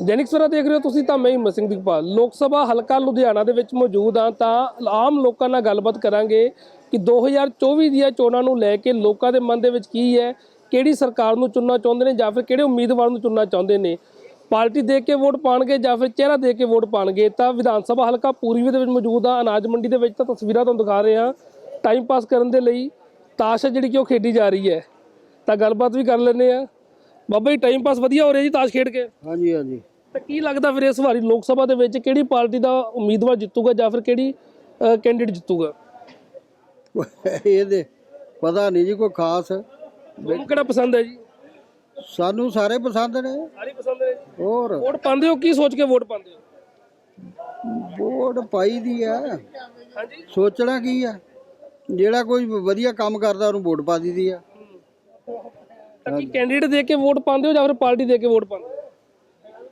ਦੈਨਿਕ ਸਵੇਰਾ ਦੇਖ ਰਹੇ ਹੋ ਤੁਸੀਂ ਤਾਂ ਮੈਂ ਹਿੰਮਤ ਸਿੰਘ ਦੀਪਾਲ। ਲੋਕ ਸਭਾ ਹਲਕਾ ਲੁਧਿਆਣਾ ਦੇ ਵਿੱਚ ਮੌਜੂਦ ਹਾਂ ਤਾਂ ਆਮ ਲੋਕਾਂ ਨਾਲ ਗੱਲਬਾਤ ਕਰਾਂਗੇ ਕਿ 2024 ਦੀਆਂ ਚੋਣਾਂ ਨੂੰ ਲੈ ਕੇ ਲੋਕਾਂ ਦੇ ਮਨ ਦੇ ਵਿੱਚ ਕੀ ਹੈ, ਕਿਹੜੀ ਸਰਕਾਰ ਨੂੰ ਚੁਣਨਾ ਚਾਹੁੰਦੇ ਨੇ ਜਾਂ ਫਿਰ ਕਿਹੜੇ ਉਮੀਦਵਾਰ ਨੂੰ ਚੁਣਨਾ ਚਾਹੁੰਦੇ ਨੇ। ਪਾਰਟੀ ਦੇਖ ਕੇ ਵੋਟ ਪਾਣਗੇ ਜਾਂ ਫਿਰ ਚਿਹਰਾ ਦੇਖ ਕੇ ਵੋਟ ਪਾਣਗੇ ਤਾਂ ਵਿਧਾਨ ਸਭਾ ਹਲਕਾ ਪੂਰਬੀ ਦੇ ਵਿੱਚ ਮੌਜੂਦ ਆ ਅਨਾਜ ਮੰਡੀ ਦੇ ਵਿੱਚ ਤਾਂ ਤਸਵੀਰਾਂ ਤੁਹਾਨੂੰ ਦਿਖਾ ਰਹੇ ਹਾਂ। ਟਾਈਮ ਪਾਸ ਕਰਨ ਦੇ ਲਈ ਤਾਸ਼ ਹੈ ਜਿਹੜੀ ਕਿ ਉਹ ਖੇਡੀ ਜਾ ਰਹੀ ਹੈ। ਤਾਂ ਗੱਲਬਾਤ ਵੀ ਕਰ ਲੈਂਦੇ ਆ ਬਾਬਾ ਜੀ ਟਾਈਮ ਪਾਸ ਵਧੀਆ ਹੋ ਰਿਹਾ ਜੀ ਤਾਸ਼ ਖੇਡ ਕੇ? ਹਾਂਜੀ ਹਾਂਜੀ। ਤਾਂ ਕੀ ਲੱਗਦਾ ਫਿਰ ਇਸ ਵਾਰੀ ਲੋਕ ਸਭਾ ਦੇ ਵਿੱਚ ਕਿਹੜੀ ਪਾਰਟੀ ਦਾ ਉਮੀਦਵਾਰ ਜਿੱਤੂਗਾ ਜਾਂ ਫਿਰ ਕਿਹੜੀ ਕੈਂਡੀਡੇਟ ਜਿੱਤੂਗਾ? ਇਹਦੇ ਪਤਾ ਨਹੀਂ ਜੀ ਕੋਈ ਖਾਸ। ਤੁਹਾਨੂੰ ਕਿਹੜਾ ਪਸੰਦ ਹੈ ਜੀ? ਸਾਨੂੰ ਸਾਰੇ ਪਸੰਦ ਨੇ। ਸਾਰੀ ਪਸੰਦ ਹੈ ਹੋਰ? ਵੋਟ ਪਾਉਂਦੇ ਹੋ ਕੀ ਸੋਚ ਕੇ ਵੋਟ ਪਾਉਂਦੇ ਹੋ? ਵੋਟ ਪਾਈ ਦੀ ਆ। ਹਾਂਜੀ। ਸੋਚਣਾ ਕੀ ਆ? ਜਿਹੜਾ ਕੋਈ ਵਧੀਆ ਕੰਮ ਕਰਦਾ ਉਹਨੂੰ ਵੋਟ ਪਾ ਦਿੱਦੀ ਆ। ਤਾਂ ਕੀ ਕੈਂਡੀਡੇਟ ਦੇ ਕੇ ਵੋਟ ਪਾਉਂਦੇ ਹੋ ਜਾਂ ਫਿਰ ਪਾਰਟੀ ਦੇ ਕੇ ਵੋਟ ਪਾਉਂਦੇ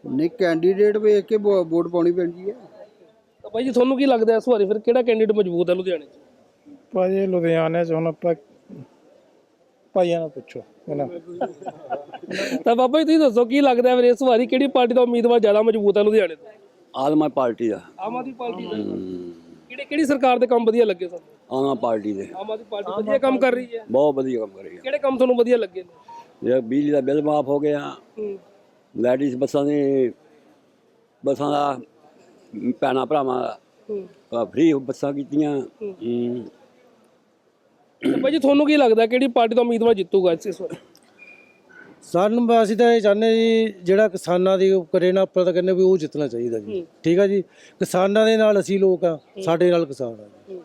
ਨਹੀਂ ਕੈਂਡੀਡੇਟ ਵੇਖ ਕੇ ਵੋ- ਵੋਟ ਪਾਉਣੀ ਪੈਂਦੀ ਆ ਤਾਂ ਬਾਈ ਜੀ ਤੁਹਾਨੂੰ ਕੀ ਲੱਗਦਾ ਇਸ ਵਾਰੀ? ਫਿਰ ਕਿਹੜਾ ਕੈਂਡੀਡੇਟ ਮਜ਼ਬੂਤ ਹੈ ਲੁਧਿਆਣੇ 'ਚ? ਭਾਜੀ ਲੁਧਿਆਣੇ ਚ ਹੁਣ ਆਪਾਂ ਭਾਈਆਂ ਨੂੰ ਪੁੱਛੋ ਇਹਨਾਂ ਤਾਂ ਬਾਬਾ ਜੀ ਤੁਸੀਂ ਦੱਸੋ ਕੀ ਲੱਗਦਾ ਫਿਰ ਇਸ ਵਾਰੀ? ਕਿਹੜੀ ਪਾਰਟੀ ਦਾ ਉਮੀਦਵਾਰ ਜ਼ਿਆਦਾ ਮਜ਼ਬੂਤ ਹੈ ਲੁਧਿਆਣੇ ਤੋਂ? ਆਦਮਾ ਪਾਰਟੀ ਦਾ। ਆਮ ਆਦਮੀ ਪਾਰਟੀ ਦਾ। ਕਿਹੜੇ ਕਿਹੜੀ ਸਰਕਾਰ ਦੇ ਕੰਮ ਵਧੀਆ ਲੱਗੇ ਤੁਹਾਨੂੰ? ਆਦਮਾ ਪਾਰਟੀ ਦੇ। ਆਮ ਆਦਮੀ ਪਾਰਟੀ ਵਧੀਆ ਕੰਮ ਕਰ ਰਹੀ ਹੈ। ਬਹੁਤ ਵਧੀਆ ਕੰਮ ਕਰੀ ਕਿਹੜੇ ਕੰਮ ਤੁਹਾਨੂੰ ਵਧੀਆ ਲੱਗੇ ਨੇ? ਜੇ ਬਿਜਲੀ ਦਾ ਬਿੱਲ ਮਾਫ ਹੋ ਗਿਆ। ਹੂੰ। ਲੈਡੀਜ਼ ਬੱਸਾਂ ਦੇ ਬੱਸਾਂ ਦਾ ਭੈਣਾਂ ਭਰਾਵਾਂ ਦਾ। ਫ੍ਰੀ ਬੱਸਾਂ ਕੀਤੀਆਂ। ਹੂੰ। ਤੇ ਭਾਈ ਜੀ ਤੁਹਾਨੂੰ ਕੀ ਲੱਗਦਾ ਕਿਹੜੀ ਪਾਰਟੀ ਦਾ ਉਮੀਦਵਾਰ ਜਿੱਤੂਗਾ ਇਸ ਇਸ ਵਾਰ? ਸਾਨੂੰ ਬਸ ਅਸੀਂ ਤਾਂ ਇਹ ਚਾਹੁੰਦੇ ਜੀ ਜਿਹੜਾ ਕਿਸਾਨਾਂ ਦੀ ਉਹ ਕਰੇ ਨਾ ਆਪਾਂ ਤਾਂ ਕਹਿੰਦੇ ਵੀ ਉਹ ਜਿੱਤਣਾ ਚਾਹੀਦਾ ਜੀ। ਠੀਕ ਆ ਜੀ? ਕਿਸਾਨਾਂ ਦੇ ਨਾਲ ਅਸੀਂ ਲੋਕ ਆ ਸਾਡੇ ਨਾਲ ਕਿਸਾਨ ਆ ਜੀ।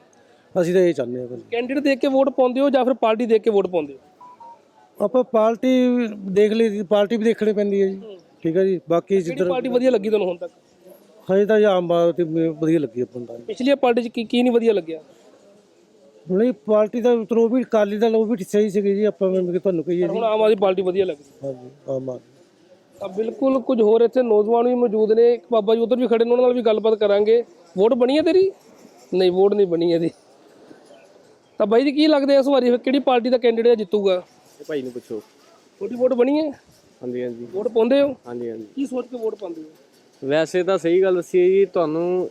ਅਸੀਂ ਤਾਂ ਇਹ ਚਾਹੁੰਦੇ ਆ ਬਸ ਕੈਂਡੀਡੇਟ ਦੇਖ ਕੇ ਵੋਟ ਪਾਉਂਦੇ ਹੋ ਜਾਂ ਫਿਰ ਪਾਰਟੀ ਦੇਖ ਕੇ ਵੋਟ ਪਾਉਂਦੇ ਹੋ? ਆਪਾਂ ਪਾਰਟੀ ਦੇਖ ਲਈ ਪਾਰਟੀ ਵੀ ਦੇਖਣੀ ਪੈਂਦੀ ਹੈ ਜੀ। ਠੀਕ ਆ ਜੀ ਬਾਕੀ ਕਿਹੜੀ ਜਿੱਧਰ ਪਾਰਟੀ ਵਧੀਆ ਲੱਗੀ ਤੁਹਾਨੂੰ ਹੁਣ ਤੱਕ? ਹਜੇ ਤਾਂ ਜੀ ਆਮ ਪਾਰਟੀ ਵਧੀਆ ਲੱਗੀ ਆਪਾਂ ਨੂੰ ਤਾਂ ਪਿਛਲੀ ਪਾਰਟੀ 'ਚ ਕੀ ਕੀ ਨਹੀਂ ਵਧੀਆ ਲੱਗਿਆ? ਨਹੀਂ ਪਾਰਟੀ ਦਾ ਉਹ ਵੀ ਕਾਲੀ ਦਾ ਉਹ ਵੀ ਸਹੀ ਸੀਗੀ ਜੀ ਆਪਾਂ ਮੈਂ ਤੁਹਾਨੂੰ ਕਹੀਏ ਜੀ। ਹੁਣ ਆਮ ਆਦਮੀ ਪਾਰਟੀ ਵਧੀਆ ਲੱਗਦੀ ਹਾਂਜੀ ਆਮ ਆਦਮੀ। ਤਾਂ ਬਿਲਕੁਲ ਕੁਝ ਹੋਰ ਇੱਥੇ ਨੌਜਵਾਨ ਵੀ ਮੌਜੂਦ ਨੇ। ਇੱਕ ਬਾਬਾ ਜੀ ਉਧਰ ਵੀ ਖੜੇ ਨੇ ਉਹਨਾਂ ਨਾਲ ਵੀ ਗੱਲਬਾਤ ਕਰਾਂਗੇ। ਵੋਟ ਬਣੀ ਹੈ ਤੇਰੀ? ਨਹੀਂ ਵੋਟ ਨਹੀਂ ਬਣੀ ਇਹਦੀ। ਤਾਂ ਬਾਈ ਜੀ ਕੀ ਲੱਗਦਾ ਇਸ ਵਾਰੀ? ਫਿਰ ਕਿਹੜੀ ਪਾਰਟੀ ਦਾ ਕੈਂਡੀਡੇਟ ਜਿੱਤੂਗਾ? ਭਾਈ ਨੂੰ ਪੁੱਛੋ। ਤੁਹਾਡੀ ਵੋਟ ਬਣੀ ਹੈ? ਹਾਂਜੀ ਹਾਂਜੀ। ਵੋਟ ਪਾਉਂਦੇ ਹੋ? ਹਾਂਜੀ ਹਾਂਜੀ। ਕੀ ਸੋਚ ਕੇ ਵੋਟ ਪਾਉਂਦੇ ਹੋ? ਵੈਸੇ ਤਾਂ ਸਹੀ ਗੱਲ ਦੱਸੀ ਹੈ ਜੀ ਤੁਹਾਨੂੰ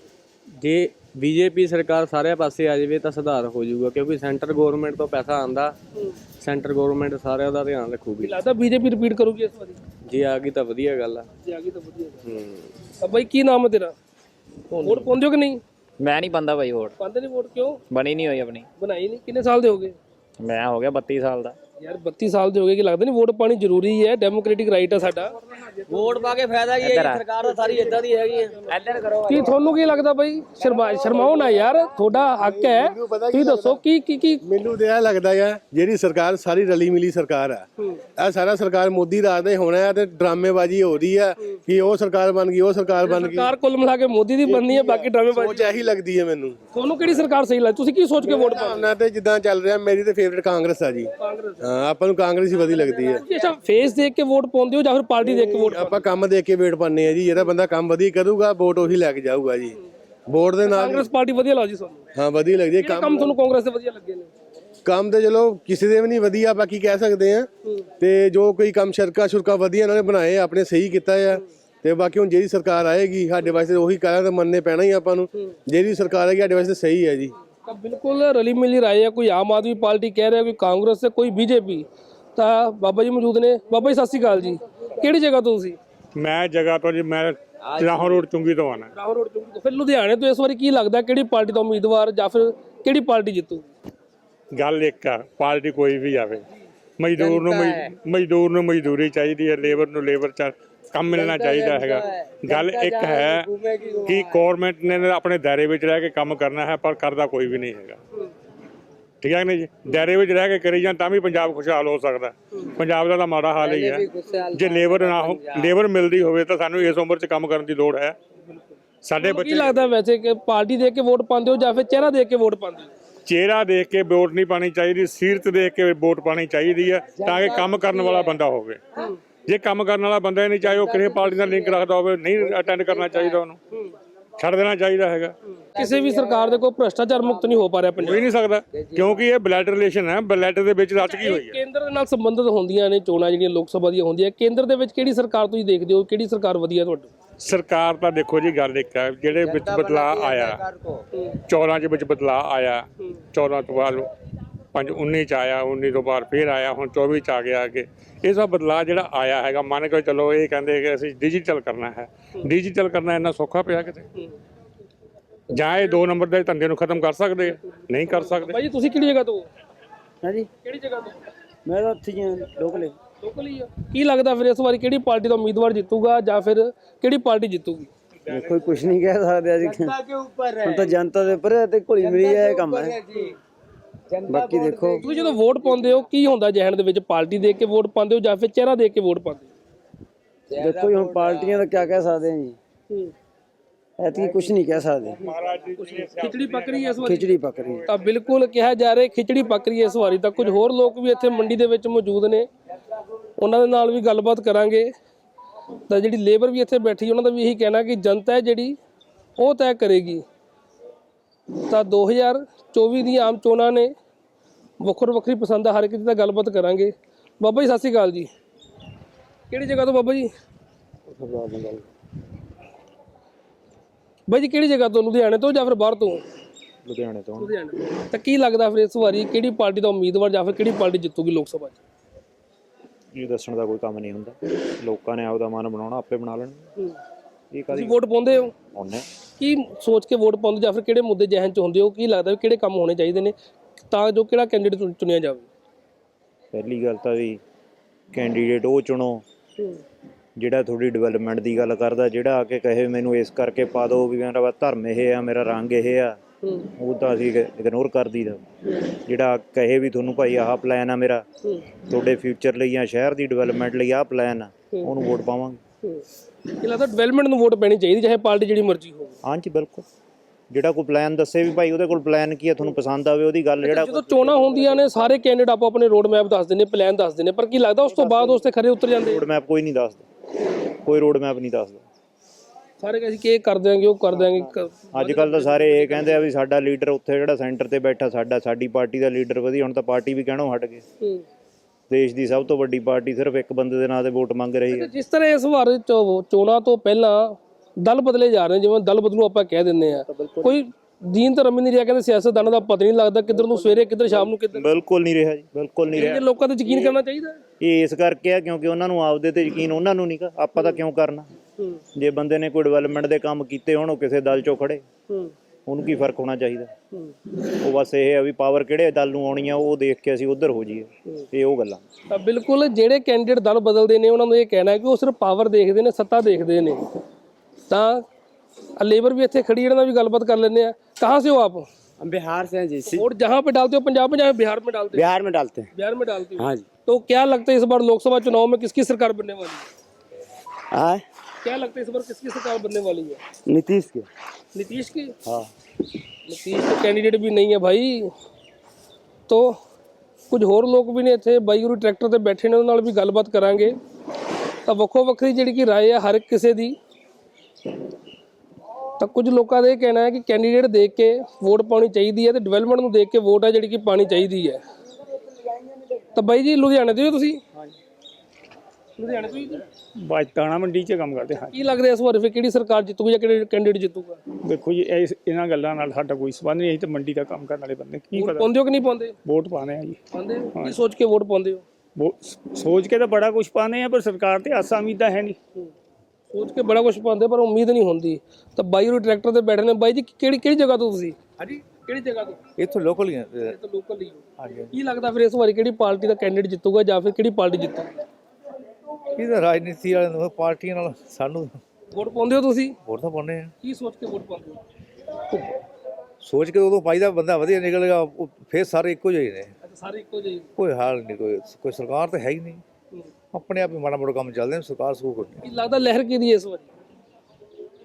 ਜੇ ਬੀਜੇਪੀ ਸਰਕਾਰ ਸਾਰੇ ਪਾਸੇ ਆ ਜਾਵੇ ਤਾਂ ਸੁਧਾਰ ਹੋ ਜਾਊਗਾ ਕਿਉਂਕਿ ਸੈਂਟਰ ਗਵਰਨਮੈਂਟ ਤੋਂ ਪੈਸਾ ਆਂਦਾ ਸੈਂਟਰ ਗਵਰਨਮੈਂਟ ਸਾਰਿਆਂ ਦਾ ਧਿਆਨ ਰੱਖੂਗੀ। ਲੱਗਦਾ ਬੀਜੇਪੀ ਰਿਪੀਟ ਕਰੂਗੀ ਇਸ ਵਾਰੀ? ਜੇ ਆ ਗਈ ਤਾਂ ਵਧੀਆ ਗੱਲ ਆ। ਜੇ ਆ ਗਈ ਤਾਂ ਵਧੀਆ ਗੱਲ। ਹੂੰ। ਤਾਂ ਬਾਈ ਕੀ ਨਾਮ ਹੈ ਤੇਰਾ? ਵੋਟ ਪਾਉਂਦੇ ਹੋ ਕਿ ਨਹੀਂ? ਮੈਂ ਨਹੀਂ ਪਾਉਂਦਾ ਭਾਈ ਵੋਟ। ਪਾਉਂਦੇ ਨਹੀਂ ਵੋਟ ਕਿਉਂ? ਬਣੀ ਨਹੀਂ ਹੋਈ ਆਪਣੀ। ਬਣਾਈ ਨਹੀਂ। ਕਿੰਨੇ ਸਾਲ ਦੇ ਹੋਗੇ ਮੈਂ ਹੋ ਗਿਆ 32 ਸਾਲ ਦਾ। ਯਾਰ 32 ਸਾਲ ਦੇ ਹੋਗੇ ਕਿ ਲੱਗਦਾ ਨਹੀਂ ਵੋਟ ਪਾਣੀ ਜ਼ਰੂਰੀ ਹੈ ਡੈਮੋਕ੍ਰੈਟਿਕ ਰਾਈਟ ਹੈ ਸਾਡਾ। ਵੋਟ ਪਾ ਕੇ ਫਾਇਦਾ ਕੀ ਹੈ ਸਰਕਾਰ ਤਾਂ ਸਾਰੀ ਇਦਾਂ ਦੀ ਹੈਗੀ ਆ। ਇੱਧਰ ਕਰੋ ਕੀ ਤੁਹਾਨੂੰ ਕੀ ਲੱਗਦਾ ਬਾਈ? ਸ਼ਰਮਾ ਸ਼ਰਮਾਓ ਨਾ ਯਾਰ ਤੁਹਾਡਾ ਹੱਕ ਹੈ। ਤੁਸੀਂ ਦੱਸੋ ਕੀ ਕੀ ਕੀ ਮੈਨੂੰ ਤੇ ਇਹ ਲੱਗਦਾ ਆ ਜਿਹੜੀ ਸਰਕਾਰ ਸਾਰੀ ਰਲੀ ਮਿਲੀ ਸਰਕਾਰ ਆ। ਇਹ ਸਾਰਾ ਸਰਕਾਰ ਮੋਦੀ ਰਾਜ ਦਾ ਹੀ ਹੋਣਾ ਹੈ ਤੇ ਡਰਾਮੇਬਾਜ਼ੀ ਹੋ ਰਹੀ ਆ ਕਿ ਉਹ ਸਰਕਾਰ ਬਣ ਗਈ ਉਹ ਸਰਕਾਰ ਬਣ ਗਈ। ਸਰਕਾਰ ਕੁੱਲ ਮਿਲਾ ਕੇ ਮੋਦੀ ਦੀ ਬਣਨੀ ਹੈ ਬਾਕੀ ਡਰਾਮੇ ਸੋਚ ਇਹੀ ਲੱਗਦੀ ਹੈ ਮੈਨੂੰ। ਤੁਹਾਨੂੰ ਕਿਹੜੀ ਸਰਕਾਰ ਸਹੀ ਲੱਗਦੀ? ਤੁਸੀਂ ਕੀ ਸੋਚ ਕੇ ਵੋਟ ਪਾਉਂਦੇ? ਨਾ ਤੇ ਜਿੱਦਾਂ ਚੱਲ ਰਿਹਾ ਮੇਰੀ ਤੇ ਫੇਵਰਿਟ ਕਾਂਗਰਸ ਆ ਜੀ। ਹਾਂ ਆਪਾਂ ਨੂੰ ਕਾਂਗਰਸ ਹੀ ਵਧੀਆ ਲੱਗਦੀ ਹੈ ਹੋ ਅੱਛਾ ਫੇਸ ਦੇਖ ਕੇ ਵੋਟ ਪਾਉਂਦੇ ਹੋ ਜਾਂ ਫਿਰ ਪਾਰਟੀ ਦੇਖ ਕੇ ਵੋਟ ਆਪਾਂ ਕੰਮ ਦੇਖ ਕੇ ਵੇਟ ਪਾਉਂਦੇ ਆ ਜੀ ਜਿਹੜਾ ਬੰਦਾ ਕੰਮ ਵਧੀਆ ਕਰੂਗਾ ਵੋਟ ਉਹੀ ਲੈ ਕੇ ਜਾਊਗਾ ਜੀ। ਵੋਟ ਦੇ ਨਾਲ ਕਾਂਗਰਸ ਪਾਰਟੀ ਵਧੀਆ ਲੱਗਦੀ ਤੁਹਾਨੂੰ ਹਾਂ ਵਧੀਆ ਲੱਗਦੀ ਹੈ ਕੰਮ ਕੰਮ ਤੁਹਾਨੂੰ ਕਾਂਗਰਸ ਦੇ ਵਧੀਆ ਲੱਗੇ ਨੇ? ਕੰਮ ਤੇ ਚਲੋ ਕਿਸੇ ਦੇ ਵੀ ਨਹੀਂ ਵਧੀਆ ਬਾਕੀ ਕਹਿ ਸਕਦੇ ਆ ਤੇ ਜੋ ਕੋਈ ਕੰਮ ਸ਼ਰਕਾ ਸ਼ੁਰਕਾ ਵਧੀਆ ਇਹਨਾਂ ਨੇ ਬਣਾਏ ਆ, ਆਪਣੇ ਸਹੀ ਕੀਤਾ ਆ। ਤੇ ਬਾਕੀ ਹੁਣ ਜਿਹੜੀ ਸਰਕਾਰ ਆਏਗੀ ਸਾਡੇ ਵਾਸਤੇ ਉਹੀ ਕਹਿਣਾ ਤਾਂ ਮੰਨਣੇ ਪੈਣਾ ਹੀ ਆਪਾਂ ਨੂੰ। ਜਿਹੜੀ ਸਰਕਾਰ ਆਏਗੀ ਸਾਡੇ ਵਾਸਤੇ ਸਹੀ ਹੈ ਜੀ। ਤਾਂ ਬਿਲਕੁਲ ਰਲੀ ਮਿਲੀ ਰਾਏ ਹੈ ਕੋਈ ਆਮ ਆਦਮੀ ਪਾਰਟੀ ਕਹਿ ਰਿਹਾ ਕੋਈ ਕਾਂਗਰਸ ਤੇ ਕੋਈ ਬੀਜੇਪੀ। ਤਾਂ ਬਾਬਾ ਜੀ ਮੌਜੂਦ ਨੇ। ਬਾਬਾ ਜੀ ਸਤਿ ਸ਼੍ਰੀ ਅਕਾਲ ਜੀ। ਕਿਹੜੀ ਜਗ੍ਹਾ ਤੋਂ ਤੁਸੀਂ? ਮੈਂ ਜਗ੍ਹਾ ਤੋਂ ਜੀ ਮੈਂ ਰਾਹੋਂ ਰੋਡ ਚੁੰਗੀ ਤੋਂ ਆਣਾ ਰਾਹੋਂ ਰੋਡ ਤੋਂ। ਫਿਰ ਲੁਧਿਆਣੇ ਤੋਂ ਇਸ ਵਾਰੀ ਕੀ ਲੱਗਦਾ ਕਿਹੜੀ ਪਾਰਟੀ ਦਾ ਉਮੀਦਵਾਰ ਜਾਂ ਫਿਰ ਕਿਹੜੀ ਪਾਰਟੀ ਜਿੱਤੂ? ਗੱਲ ਇੱਕ ਆ ਪਾਰਟੀ ਕੋਈ ਵੀ ਆਵੇ। ਮਜ਼ਦੂਰ ਨੂੰ ਮਜ਼- ਮਜ਼ਦੂਰ ਨੂੰ ਮਜ਼ਦੂਰੀ ਚਾਹੀਦੀ ਹੈ ਲੇਬਰ ਨੂੰ ਲੇਬਰ ਚ ਕੰਮ ਮਿਲਣਾ ਚਾਹੀਦਾ ਹੈਗਾ। ਗੱਲ ਇੱਕ ਹੈ ਕਿ ਗਵਰਨਮੈਂਟ ਨੇ ਆਪਣੇ ਦਾਇਰੇ ਵਿੱਚ ਰਹਿ ਕੇ ਕੰਮ ਕਰਨਾ ਹੈ ਪਰ ਕਰਦਾ ਕੋਈ ਵੀ ਨਹੀਂ ਹੈਗਾ। ਠੀਕ ਹੈ ਨਾ ਜੀ? ਦਾਇਰੇ ਵਿੱਚ ਰਹਿ ਕੇ ਕਰੀ ਜਾਂ ਤਾਂ ਵੀ ਪੰਜਾਬ ਖੁਸ਼ਹਾਲ ਹੋ ਸਕਦਾ ਪੰਜਾਬ ਦਾ ਤਾਂ ਮਾੜਾ ਹਾਲ ਹੀ ਹੈ। ਜੇ ਲੇਬਰ ਨਾ ਹੋ ਲੇਬਰ ਮਿਲਦੀ ਹੋਵੇ ਤਾਂ ਸਾਨੂੰ ਇਸ ਉਮਰ 'ਚ ਕੰਮ ਕਰਨ ਦੀ ਲੋੜ ਹੈ। ਸਾਡੇ ਕੀ ਬੱਚੇ ਲੱਗਦਾ ਵੈਸੇ ਕਿ ਪਾਰਟੀ ਦੇਖ ਕੇ ਵੋਟ ਪਾਉਂਦੇ ਹੋ ਜਾਂ ਫਿਰ ਚਿਹਰਾ ਦੇਖ ਕੇ ਵੋਟ ਪਾਉਂਦੇ ਹੋ? ਚਿਹਰਾ ਦੇਖ ਕੇ ਵੋਟ ਨਹੀਂ ਪਾਣੀ ਚਾਹੀਦੀ ਸੀਰਤ ਦੇਖ ਕੇ ਵੋਟ ਪਾਣੀ ਚਾਹੀਦੀ ਹੈ ਤਾਂ ਕਿ ਕੰਮ ਕਰਨ ਵਾਲਾ ਬੰਦਾ ਹੋਵੇ। ਜੇ ਕੰਮ ਕਰਨ ਵਾਲਾ ਬੰਦਾ ਹੀ ਨਹੀਂ ਚਾਹੇ ਉਹ ਕਿਸੇ ਪਾਰਟੀ ਨਾਲ ਲਿੰਕ ਰੱਖਦਾ ਹੋਵੇ ਨਹੀਂ ਅਟੈਂਡ ਕਰਨਾ ਚਾਹੀਦਾ ਉਹਨੂੰ। ਛੱਡ ਦੇਣਾ ਚਾਹੀਦਾ ਹੈਗਾ। ਕਿਸੇ ਵੀ ਸਰਕਾਰ ਦੇ ਕੋਈ ਭ੍ਰਸ਼ਟਾਚਾਰ ਮੁਕਤ ਨਹੀਂ ਹੋ ਪਾ ਰਿਹਾ ਪੰਜਾਬ ਹੀ ਨਹੀਂ ਸਕਦਾ ਕਿਉਂਕਿ ਇਹ ਬਲੱਡ ਰਿਲੇਸ਼ਨ ਹੈ ਬਲੱਡ ਦੇ ਵਿੱਚ ਰਚ ਗਈ ਹੋਈ ਹੈ? ਕੇਂਦਰ ਦੇ ਨਾਲ ਸੰਬੰਧਿਤ ਹੁੰਦੀਆਂ ਨੇ ਚੋਣਾਂ ਜਿਹੜੀਆਂ ਲੋਕ ਸਭਾ ਦੀਆਂ ਹੁੰਦੀਆਂ ਕੇਂਦਰ ਦੇ ਵਿੱਚ ਕਿਹੜੀ ਸਰਕਾਰ ਤੁਸੀਂ ਦੇਖਦੇ ਹੋ ਕਿਹੜੀ ਸਰਕਾਰ ਵਧੀਆ ਤੁਹਾਡੀ? ਸਰਕਾਰ ਤਾਂ ਦੇਖੋ ਜੀ ਗੱਲ ਇੱਕ ਹੈ ਜਿਹੜੇ ਵਿੱਚ ਬਦਲਾਅ ਆਇਆ 14 ਚ ਵਿੱਚ ਬਦਲਾਅ ਆਇਆ 14 ਤੋਂ ਬਾਅਦ 5 19 ਚ ਆਇਆ 19 ਤੋਂ ਬਾਅਦ ਫੇਰ ਆਇਆ ਹੁਣ 24 ਚ ਆ ਗਿਆ ਅੱਗੇ। ਇਹ ਸਭ ਬਦਲਾਅ ਜਿਹੜਾ ਆਇਆ ਹੈਗਾ ਮੰਨ ਕੇ ਚਲੋ ਇਹ ਕਹਿੰਦੇ ਕਿ ਅਸੀਂ ਡਿਜੀਟਲ ਕਰਨਾ ਹੈ। ਡਿਜੀਟਲ ਕਰਨਾ ਇੰਨਾ ਸੌਖਾ ਪਿਆ ਕਿਤੇ? ਜਾਂ ਇਹ ਦੋ ਨੰਬਰ ਦੇ ਧੰਦੇ ਨੂੰ ਖਤਮ ਕਰ ਸਕਦੇ ਆ? ਨਹੀਂ ਕਰ ਸਕਦੇ। ਭਾਈ ਤੁਸੀਂ ਕਿਹੜੀ ਜਗ੍ਹਾ ਤੋਂ ਹੋ? ਹਾਂਜੀ। ਕਿਹੜੀ ਜਗ੍ਹਾ ਤੋਂ? ਮੈਂ ਤਾਂ ਉੱਥੇ ਹੀ ਲੋਕਲੇ ਲੋਕਲ ਹੀ ਆ। ਕੀ ਲੱਗਦਾ ਫਿਰ ਇਸ ਵਾਰੀ ਕਿਹੜੀ ਪਾਰਟੀ ਦਾ ਉਮੀਦਵਾਰ ਜਿੱਤੂਗਾ ਜਾਂ ਫਿਰ ਕਿਹੜੀ ਪਾਰਟੀ ਜਿੱਤੂਗੀ? ਕੋਈ ਕੁਝ ਨਹੀਂ ਕਹਿ ਸਕਦੇ ਅੱਜ। ਜਨਤਾ ਕੇ ਉੱਪਰ ਹੈ ਹੁਣ ਤਾਂ ਜਨਤਾ ਦੇ ਉੱਪਰ ਹੈ ਤੇ ਘੁਲੀ ਮਿਲੀ ਹੈ ਇਹ ਕੰਮ ਹੈ। ਬਾਕੀ ਦੇਖੋ। ਤੁਸੀਂ ਜਦੋਂ ਵੋਟ ਪਾਉਂਦੇ ਹੋ ਕੀ ਹੁੰਦਾ ਜਹਿਨ ਦੇ ਵਿੱਚ? ਪਾਰਟੀ ਦੇਖ ਕੇ ਵੋਟ ਪਾਉਂਦੇ ਹੋ ਜਾਂ ਫਿਰ ਚਿਹਰਾ ਦੇਖ ਕੇ ਵੋਟ ਪਾਉਂਦੇ ਹੋ? ਦੇਖੋ ਜੀ ਹੁਣ ਪਾਰਟੀਆਂ ਦਾ ਕੀ ਕਹਿ ਸਕਦੇ ਹਾਂ ਜੀ? ਐਤਕੀ ਕੁਝ ਨਹੀਂ ਕਹਿ ਸਕਦੇ। ਖਿਚੜੀ ਪੱਕ ਰਹੀ ਹੈ ਇਸ ਵਾਰੀ? ਖਿਚੜੀ ਪੱਕ ਰਹੀ ਹੈ। ਤਾਂ ਬਿਲਕੁਲ ਕਿਹਾ ਜਾ ਰਿਹਾ ਖਿਚੜੀ ਪੱਕ ਰਹੀ ਹੈ ਇਸ ਵਾਰੀ। ਤਾਂ ਕੁਝ ਹੋਰ ਲੋਕ ਵੀ ਇੱਥੇ ਮੰਡੀ ਦੇ ਵਿੱਚ ਮੌਜੂਦ ਨੇ। ਉਹਨਾਂ ਦੇ ਨਾਲ ਵੀ ਗੱਲਬਾਤ ਕਰਾਂਗੇ। ਤਾਂ ਜਿਹੜੀ ਲੇਬਰ ਵੀ ਇੱਥੇ ਬੈਠੀ ਉਹਨਾਂ ਦਾ ਵੀ ਇਹੀ ਕਹਿਣਾ ਕਿ ਜਨਤਾ ਹੈ ਜਿਹੜੀ ਉਹ ਤੈਅ ਕਰੇਗੀ। ਤਾਂ 2024 ਦੀਆਂ ਆਮ ਚੋਣਾਂ ਨੇ ਵੱਖੋ ਵੱਖਰੀ ਪਸੰਦ ਹਰ ਕਿਸੇ ਦਾ ਗੱਲਬਾਤ ਕਰਾਂਗੇ। ਬਾਬਾ ਜੀ ਸਤਿ ਸ਼੍ਰੀ ਅਕਾਲ ਜੀ। ਕਿਹੜੀ ਜਗ੍ਹਾ ਤੋਂ ਬਾਬਾ ਜੀ? ਬਾਈ ਜੀ ਕਿਹੜੀ ਜਗ੍ਹਾ ਤੋਂ? ਲੁਧਿਆਣੇ ਤੋਂ ਜਾਂ ਫਿਰ ਬਾਹਰ ਤੋਂ? ਲੁਧਿਆਣੇ ਤੋਂ। ਲੁਧਿਆਣੇ ਤਾਂ ਕੀ ਲੱਗਦਾ ਫਿਰ ਇਸ ਵਾਰੀ ਕਿਹੜੀ ਪਾਰਟੀ ਦਾ ਉਮੀਦਵਾਰ ਜਾਂ ਫਿਰ ਕਿਹੜੀ ਪਾਰਟੀ ਜਿੱਤੂਗੀ ਲੋਕ ਸਭਾ 'ਚ? ਇਹ ਦੱਸਣ ਦਾ ਕੋਈ ਕੰਮ ਨਹੀਂ ਹੁੰਦਾ। ਲੋਕਾਂ ਨੇ ਆਪਦਾ ਮਨ ਬਣਾਉਣਾ ਆਪੇ ਬਣਾ ਲੈਣ। ਇਹ ਤੁਸੀਂ ਕਾਦੀ ਵੋਟ ਪਾਉਂਦੇ ਹੋ? ਉਹਨੇ ਕੀ ਸੋਚ ਕੇ ਵੋਟ ਪਾਉਂਦੇ ਜਾਂ ਫਿਰ ਕਿਹੜੇ ਮੁੱਦੇ ਜ਼ਿਹਨ 'ਚ ਹੁੰਦੇ ਹੋ? ਕੀ ਲੱਗਦਾ ਵੀ ਕਿਹੜੇ ਕੰਮ ਹੋਣੇ ਚਾਹੀਦੇ ਨੇ? ਤਾਂ ਜੋ ਕਿਹੜਾ ਕੈਂਡੀਡੇਟ ਚੁਣਿਆ ਜਾਵੇ। ਪਹਿਲੀ ਗੱਲ ਤਾਂ ਵੀ ਕੈਂਡੀਡੇਟ ਉਹ ਚੁਣੋ ਜਿਹੜਾ ਤੁਹਾਡੀ ਡਿਵੈਲਪਮੈਂਟ ਦੀ ਗੱਲ ਕਰਦਾ ਜਿਹੜਾ ਆ ਕੇ ਕਹੇ ਮੈਨੂੰ ਇਸ ਕਰਕੇ ਪਾ ਦਿਓ ਵੀ ਮੇਰਾ ਧਰਮ ਇਹ ਆ ਮੇਰਾ ਰੰਗ ਇਹ ਆ। ਉਹ ਤਾਂ ਅਸੀਂ ਇਗਨੋਰ ਕਰ ਦਈਦਾ। ਜਿਹੜਾ ਕਹੇ ਵੀ ਤੁਹਾਨੂੰ ਭਾਈ ਆਹ ਪਲਾਨ ਆ ਮੇਰਾ ਤੁਹਾਡੇ ਫਿਊਚਰ ਲਈ ਜਾਂ ਸ਼ਹਿਰ ਦੀ ਡਿਵੈਲਪਮੈਂਟ ਲਈ ਆਹ ਪਲਾਨ ਆ ਉਹਨੂੰ ਵੋਟ ਪਾਵਾਂਗੇ। ਕੀ ਲੱਗਦਾ ਡਿਵੈਲਪਮੈਂਟ ਨੂੰ ਵੋਟ ਪੈਣੀ ਚਾਹੀਦੀ ਚਾਹੇ ਪਾਰਟੀ ਜਿਹੜੀ ਮਰਜ਼ੀ ਹੋਵੇ। ਹਾਂਜੀ ਬਿਲਕੁਲ। ਜਿਹੜਾ ਕੋਈ ਪਲਾਨ ਦੱਸੇ ਵੀ ਭਾਈ ਉਹਦੇ ਕੋਲ ਪਲਾਨ ਕੀ ਆ ਤੁਹਾਨੂੰ ਪਸੰਦ ਆਵੇ ਉਹਦੀ ਗੱਲ ਜਿਹੜਾ ਜਦੋਂ ਚੋਣਾਂ ਹੁੰਦੀਆਂ ਨੇ ਸਾਰੇ ਕੈਂਡੀਡੇਟ ਆਪੋ ਆਪਣੇ ਰੋਡ ਮੈਪ ਦੱਸਦੇ ਨੇ ਪਲਾਨ ਦੱਸਦੇ ਨੇ ਪਰ ਕੀ ਲੱਗਦਾ ਉਸ ਤੋਂ ਬਾਅਦ ਉਸ ਤੇ ਖਰੇ ਉਤਰ ਜਾਂਦੇ? ਰੋਡ ਮੈਪ ਕੋਈ ਨਹੀਂ ਦੱਸਦਾ। ਕੋਈ ਰੋਡ ਮੈਪ ਨਹੀਂ ਦੱਸਦਾ। ਸਾਰੇ ਕਹਿੰਦੇ ਕਿ ਇਹ ਕਰ ਦਿਆਂਗੇ ਉਹ ਕਰ ਦਿਆਂਗੇ ਕ- ਅੱਜ ਕੱਲ ਤਾਂ ਸਾਰੇ ਇਹ ਕਹਿੰਦੇ ਆ ਵੀ ਸਾਡਾ ਲੀਡਰ ਉੱਥੇ ਜਿਹੜਾ ਸੈਂਟਰ ਤੇ ਬੈਠਾ ਸਾਡਾ ਸਾਡੀ ਪਾਰਟੀ ਦਾ ਲੀਡਰ ਵਧੀਆ ਹੁਣ ਤਾਂ ਪਾਰਟੀ ਵੀ ਕਹਿਣੋਂ ਹਟ ਗਏ। ਹੂੰ। ਦੇਸ਼ ਦੀ ਸਭ ਤੋਂ ਵੱਡੀ ਪਾਰਟੀ ਸਿਰਫ ਇੱਕ ਬੰਦੇ ਦੇ ਨਾਂ ਤੇ ਵੋਟ ਮੰਗ ਰਹੀ ਹੈ। ਜਿਸ ਤਰ੍ਹਾਂ ਇਸ ਵਾਰ ਚੋ- ਚੋਣਾਂ ਤੋਂ ਪਹਿਲਾਂ ਦਲ ਬਦਲੇ ਜਾ ਰਹੇ ਨੇ ਜਿਵੇਂ ਦਲ ਬਦਲੂ ਆਪਾਂ ਕਹਿ ਦਿੰਦੇ ਆ ਕੋਈ ਦੀਨ ਧਰਮ ਹੀ ਨਹੀਂ ਰਿਹਾ ਕਹਿੰਦੇ ਸਿਆਸਤਦਾਨਾਂ ਦਾ ਪਤਾ ਨਹੀਂ ਲੱਗਦਾ ਕਿੱਧਰ ਨੂੰ ਸਵੇਰੇ ਕਿੱਧਰ ਸ਼ਾਮ ਨੂੰ ਕਿੱਧਰ ਬਿਲਕੁਲ ਨਹੀਂ ਰਿਹਾ ਜੀ ਬਿਲਕੁਲ ਨਹੀਂ ਰਿਹਾ। ਇਹ ਲੋਕਾਂ ਤੇ ਯਕੀਨ ਕਰਨਾ ਚਾਹੀਦਾ ਇਹ ਇਸ ਕਰਕੇ ਆ ਕਿਉਂਕਿ ਉਹਨਾਂ ਨੂੰ ਆਪਦੇ ਤੇ ਯਕੀਨ ਉਹਨਾਂ ਨੂੰ ਨਹੀਂਗਾ ਆਪਾਂ ਤਾਂ ਕਿਉਂ ਕਰਨਾ? ਹੂੰ ਜੇ ਬੰਦੇ ਨੇ ਕੋਈ ਡਿਵੈਲਪਮੈਂਟ ਦੇ ਕੰਮ ਕੀਤੇ ਹੋਣ ਉਹ ਕਿਸੇ ਦਲ ਚੋਂ ਖੜੇ ਹੂੰ ਉਹਨੂੰ ਕੀ ਫਰਕ ਹੋਣਾ ਚਾਹੀਦਾ ਹੂੰ ਉਹ ਬਸ ਇਹ ਹੈ ਵੀ ਪਾਵਰ ਕਿਹੜੇ ਦਲ ਨੂੰ ਆਉਣੀ ਆ ਉਹ ਦੇਖ ਕੇ ਅਸੀਂ ਉਧਰ ਹੋ ਜਾਈਏ ਇਹ ਉਹ ਗੱਲਾਂ ਤਾਂ ਬਿਲਕੁਲ ਜਿਹੜੇ ਕੈਂਡੀਡੇਟ ਦਲ ਬਦਲਦੇ ਨੇ ਉਹਨਾਂ ਨੂੰ ਇਹ ਕਹਿਣਾ ਹੈ ਕਿ ਉਹ ਸਿਰਫ ਪਾਵਰ ਦੇਖਦੇ ਨੇ ਸੱਤਾ ਦੇਖਦੇ ਨੇ ਤਾਂ ਲੇਬਰ ਵੀ ਇੱਥੇ ਖੜੀ ਇਹਨਾਂ ਨਾਲ ਵੀ ਗੱਲਬਾਤ ਕਰ ਲੈਂਦੇ ਆ ਕਹਾਂ ਸੇ ਹੋ ਆਪ हम बिहार से हैं जी वोट जहाँ पे डालते हो पंजाब में जहाँ बिहार में डालते हो बिहार में डालते हैं बिहार में डालते हो हाँ जी तो क्या लगता है इस बार लोकसभा चुनाव में किसकी सरकार बनने वाली है हाँ क्या लगता है इस बार किसकी सरकार बनने वाली है नीतीश के नीतीश की हाँ नीतीश तो कैंडिडेट भी नहीं है भाई तो ਕੁਝ ਹੋਰ ਲੋਕ ਵੀ ਨੇ ਇੱਥੇ ਬਾਈ ਗੁਰੂ ਟਰੈਕਟਰ ਤੇ ਬੈਠੇ ਨੇ ਉਹਨਾਂ ਨਾਲ ਵੀ ਗੱਲਬਾਤ ਕਰਾਂਗੇ ਤਾਂ ਵੱਖੋ ਵੱਖਰੀ ਜਿਹੜੀ ਕਿ ਰਾਏ ਹੈ ਹਰ ਇੱਕ ਕਿਸੇ ਦੀ ਤਾਂ ਕੁਝ ਲੋਕਾਂ ਦਾ ਇਹ ਕਹਿਣਾ ਹੈ ਕਿ ਕੈਂਡੀਡੇਟ ਦੇਖ ਕੇ ਵੋਟ ਪਾਉਣੀ ਚਾਹੀਦੀ ਹੈ ਤੇ ਡਿਵੈਲਪਮੈਂਟ ਨੂੰ ਦੇਖ ਕੇ ਵੋਟ ਹੈ ਜਿਹੜੀ ਕਿ ਪਾਣੀ ਚਾਹੀਦੀ ਹੈ ਤਾਂ ਬਾਈ ਜੀ ਲੁਧਿਆਣੇ ਤੋਂ ਹੀ ਹੋ ਤੁਸੀਂ ਲੁਧਿਆਣੇ ਤੋਂ ਹੀ ਜੀ? ਬਾਜਤਾਣਾ ਮੰਡੀ 'ਚ ਕੰਮ ਕਰਦੇ ਹਾਂ ਕੀ ਲੱਗਦਾ ਇਸ ਵਾਰ? ਫਿਰ ਕਿਹੜੀ ਸਰਕਾਰ ਜਿੱਤੂਗੀ ਜਾਂ ਕਿਹੜੇ ਕੈਂਡੀਡੇਟ ਜਿੱਤੂਗਾ? ਦੇਖੋ ਜੀ ਇਸ ਇਹਨਾਂ ਗੱਲਾਂ ਨਾਲ ਸਾਡਾ ਕੋਈ ਸਬੰਧ ਨਹੀਂ ਅਸੀਂ ਤਾਂ ਮੰਡੀ ਦਾ ਕੰਮ ਕਰਨ ਵਾਲੇ ਬੰਦੇ ਕੀ ਵੋਟ ਪਤਾ? ਪਾਉਂਦੇ ਹੋ ਕਿ ਨਹੀਂ ਪਾਉਂਦੇ? ਵੋਟ ਪਾਣੇ ਆ ਜੀ। ਪਾਉਂਦੇ ਹੋ? ਕੀ ਸੋਚ ਕੇ ਵੋਟ ਪਾਉਂਦੇ ਹੋ? ਵੋ- ਸੋਚ ਕੇ ਤਾਂ ਬੜਾ ਕੁਝ ਪਾਣੇ ਆ ਪਰ ਸਰਕਾਰ ਤੇ ਆਸਾਂ ਉਮੀਦਾਂ ਹੈ ਨਹੀਂ। ਸੋਚ ਕੇ ਬੜਾ ਕੁਝ ਪਾਉਂਦੇ ਪਰ ਉਮੀਦ ਨਹੀਂ ਹੁੰਦੀ। ਤਾਂ ਬਾਈ ਉਹ ਟਰੈਕਟਰ ਤੇ ਬੈਠੇ ਨੇ। ਬਾਈ ਜੀ ਕਿਹੜੀ ਕਿਹੜੀ ਜਗ੍ਹਾ ਤੋਂ ਤੁਸੀਂ? ਹਾਂਜੀ। ਕਿਹੜੀ ਜਗ੍ਹਾ ਤੋਂ? ਇੱਥੋਂ ਲੋਕਲ ਹੀ ਆ। ਇਹ ਤਾਂ ਲੋਕਲ ਹੀ। ਹੋ ਕੀ ਲੱਗਦਾ ਫਿਰ ਇਸ ਵਾਰੀ ਕਿਹੜੀ ਪਾਰਟੀ ਦਾ ਕੈਂਡੀਡੇਟ ਜਿੱਤੂਗਾ ਜਾਂ ਫਿਰ ਕਿਹੜੀ ਪਾਰਟੀ ਜਿੱਤੂਗੀ? ਇਹ ਤਾਂ ਰਾਜਨੀਤੀ ਵਾਲਿਆਂ ਨੂੰ ਪਾਰਟੀਆਂ ਨਾਲ ਸਾਨੂੰ ਵੋਟ ਪਾਉਂਦੇ ਹੋ ਤੁਸੀਂ? ਵੋਟ ਤਾਂ ਪਾਉਂਦੇ ਆ ਕੀ ਸੋਚ ਕੇ ਵੋਟ ਪਾਉਂਦੇ ਹੋ? ਸੋਚ ਕੇ ਉਦੋਂ ਪਾਈਦਾ ਬੰਦਾ ਵਧੀਆ ਨਿਕਲੇਗਾ ਉਹ ਫੇਰ ਸਾਰੇ ਇੱਕੋ ਜਿਹੇ ਨੇ। ਅੱਛਾ ਸਾਰੇ ਇੱਕੋ ਜਿਹੇ ਕੋਈ ਹਾਲ ਨਹੀਂ ਕੋਈ ਕੋਈ ਸਰਕਾਰ ਤਾਂ ਹੈ ਹੀ ਨਹੀਂ। ਆਪਣੇ ਆਪ ਹੀ ਮਾੜਾ ਮੋਟਾ ਕੰਮ ਚੱਲਦੇ ਨੇ ਸਰਕਾਰ ਸੂ ਕੋਈ ਕੀ ਲੱਗਦਾ ਲਹਿਰ ਕਿਹਦੀ ਹੈ ਇਸ ਵਾਰੀ?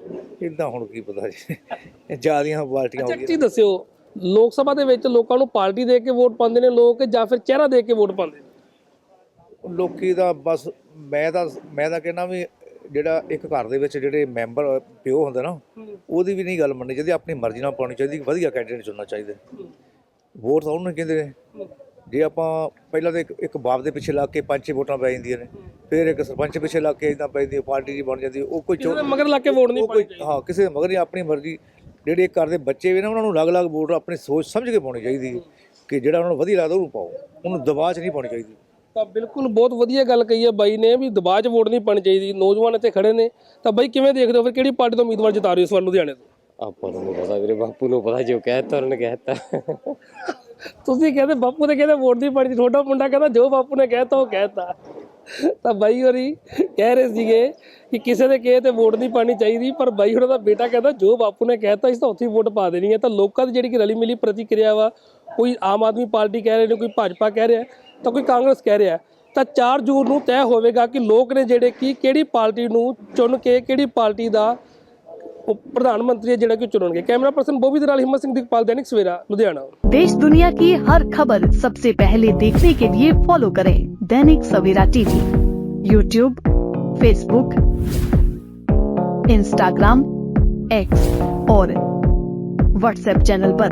ਨਹੀਂ ਇਦਾਂ ਹੁਣ ਕੀ ਪਤਾ ਜੀ। ਇਹ ਜਿਆਦੀਆਂ ਪਾਰਟੀਆਂ ਹੋ ਅੱਛਾ ਗਈਆਂ ਕੀ ਦੱਸਿਓ ਲੋਕ ਸਭਾ ਦੇ ਵਿੱਚ ਲੋਕਾਂ ਨੂੰ ਪਾਰਟੀ ਦੇ ਕੇ ਵੋਟ ਪਾਉਂਦੇ ਨੇ ਲੋਕ ਜਾਂ ਫਿਰ ਚਿਹਰਾ ਦੇ ਕੇ ਵੋਟ ਪਾਉਂਦੇ ਨੇ? ਲੋਕੀ ਦਾ ਬਸ ਮੈਂ ਤਾਂ ਮੈਂ ਤਾਂ ਕਹਿੰਦਾ ਵੀ ਜਿਹੜਾ ਇੱਕ ਘਰ ਦੇ ਵਿੱਚ ਜਿਹੜੇ ਮੈਂਬਰ ਪਿਓ ਹੁੰਦਾ ਨਾ ਉਹਦੀ ਵੀ ਨਹੀਂ ਗੱਲ ਮੰਨਣੀ ਚਾਹੀਦੀ ਆਪਣੀ ਮਰਜ਼ੀ ਨਾਲ ਪਾਉਣੀ ਚਾਹੀਦੀ ਵਧੀਆ ਕੈਂਡੀਡੇਟ ਚੁਣਨਾ ਚਾਹੀਦਾ। ਵੋਟ ਤਾਂ ਉਹਨੂੰ ਕਹਿੰਦੇ ਨੇ। ਜੇ ਆਪਾਂ ਪਹਿਲਾਂ ਤਾਂ ਇੱਕ ਬਾਪ ਦੇ ਪਿੱਛੇ ਲੱਗ ਕੇ ਪੰਜ ਛੇ ਵੋਟਾਂ ਪੈ ਜਾਂਦੀਆਂ ਨੇ ਫਿਰ ਇੱਕ ਸਰਪੰਚ ਪਿੱਛੇ ਲੱਗ ਕੇ ਇਦਾਂ ਪੈਂਦੀ ਪਾਰਟੀ ਜੀ ਬਣ ਜਾਂਦੀ ਉਹ ਕੋਈ ਦੇ ਮਗਰ ਲੱਗ ਕੇ ਵੋਟ ਨਹੀਂ ਕੋਈ ਹਾਂ ਕਿਸੇ ਦੇ ਮਗਰ ਨਹੀਂ ਆਪਣੀ ਮਰਜ਼ੀ। ਜਿਹੜੇ ਇੱਕ ਘਰ ਦੇ ਬੱਚੇ ਵੀ ਨੇ ਉਹਨਾਂ ਨੂੰ ਅਲੱਗ-ਅਲੱਗ ਵੋਟ ਆਪਣੀ ਸੋਚ ਸਮਝ ਕੇ ਪਾਉਣੀ ਚਾਹੀਦੀ ਕਿ ਜਿਹੜਾ ਉਹਨਾਂ ਨੂੰ ਵਧੀਆ ਲੱਗਦਾ ਉਹਨੂੰ ਪਾਓ। ਉਹਨੂੰ ਦਬਾਅ 'ਚ ਨਹੀਂ ਪਾਉਣੀ ਚਾਹੀਦੀ। ਤਾਂ ਬਿਲਕੁਲ ਬਹੁਤ ਵਧੀਆ ਗੱਲ ਕਹੀ ਹੈ ਬਾਈ ਨੇ ਵੀ ਦਬਾਅ 'ਚ ਵੋਟ ਨਹੀਂ ਪਾਣੀ ਚਾਹੀਦੀ ਨੌਜਵਾਨ ਇੱਥੇ ਖੜੇ ਨੇ। ਤਾਂ ਬਾਈ ਕਿਵੇਂ ਦੇਖਦੇ ਹੋ ਫਿਰ ਕਿਹੜੀ ਪਾਰਟੀ ਤੋਂ ਉਮੀਦਵਾਰ ਜਿਤਾ ਰਹੇ ਹੋ ਇਸ ਵਾਰ ਲੁਧਿਆਣੇ ਤੋਂ? ਆਪਾਂ ਨੂੰ ਨੀ ਪਤਾ ਵੀਰੇ ਬਾਪੂ ਨੂੰ ਪਤਾ ਜੋ ਕਹਿਤਾ ਉਹਨਾਂ ਨੇ ਕਹਿਤਾ। ਤੁਸੀਂ ਕਹਿੰਦੇ ਬਾਪੂ ਦੇ ਕਹਿੰਦੇ ਵੋਟ ਨਹੀਂ ਪਾਣੀ ਤੁਹਾਡਾ ਮੁੰਡਾ ਕਹਿੰਦਾ ਜੋ ਬਾਪੂ ਨੇ ਕਹਿਤਾ ਉਹ ਕਹਿਤਾ। ਤਾਂ ਬਾਈ ਹੋਰੀ ਕਹਿ ਰਹੇ ਸੀਗੇ ਕਿ ਕਿਸੇ ਦੇ ਕਹੇ ਤੇ ਵੋਟ ਨਹੀਂ ਪਾਣੀ ਚਾਹੀਦੀ ਪਰ ਬਾਈ ਹੋਰਾਂ ਦਾ ਬੇਟਾ ਕਹਿੰਦਾ ਜੋ ਬਾਪੂ ਨੇ ਕਹਿਤਾ ਇਸ ਤਾਂ ਉੱਥੇ ਵੋਟ ਪਾ ਦੇਣੀ ਹੈ। ਤਾਂ ਲੋਕਾਂ ਦੀ ਜਿਹੜੀ ਕਿ ਰਲੀ ਮਿਲੀ ਪ੍ਰਤੀਕਿਰਿਆ ਵਾ ਕੋਈ ਆਮ ਆਦਮੀ ਪਾਰਟੀ ਕਹਿ ਰਹੇ ਨੇ ਕੋਈ ਭਾਜਪਾ ਕਹਿ ਰਿਹਾ ਤਾਂ ਕੋਈ ਕਾਂਗਰਸ ਕਹਿ ਰਿਹਾ ਤਾਂ 4 ਜੂਨ ਨੂੰ ਤੈਅ ਹੋਵੇਗਾ ਕਿ ਲੋਕ ਨੇ ਜਿਹੜੇ ਕਿ ਕਿਹੜੀ ਪਾਰਟੀ ਨੂੰ ਚੁਣ ਕੇ ਕਿਹੜੀ ਪਾਰਟੀ ਦਾ ਉਹ ਪ੍ਰਧਾਨ ਮੰਤਰੀ ਹੈ ਜਿਹੜਾ ਕਿ ਚੁਣਨਗੇ ਕੈਮਰਾ ਪਰਸਨ ਬੋਬੀ ਦੇ ਨਾਲ ਹਿੰਮਤ ਸਿੰਘ ਦੀਪਾਲ ਦੈਨਿਕ ਸਵੇਰਾ ਲੁਧਿਆਣਾ देश दुनिया की हर खबर सबसे पहले देखने के लिए फॉलो करें Dainik Savera TV YouTube Facebook Instagram X और व्हाट्सएप चैनल पर।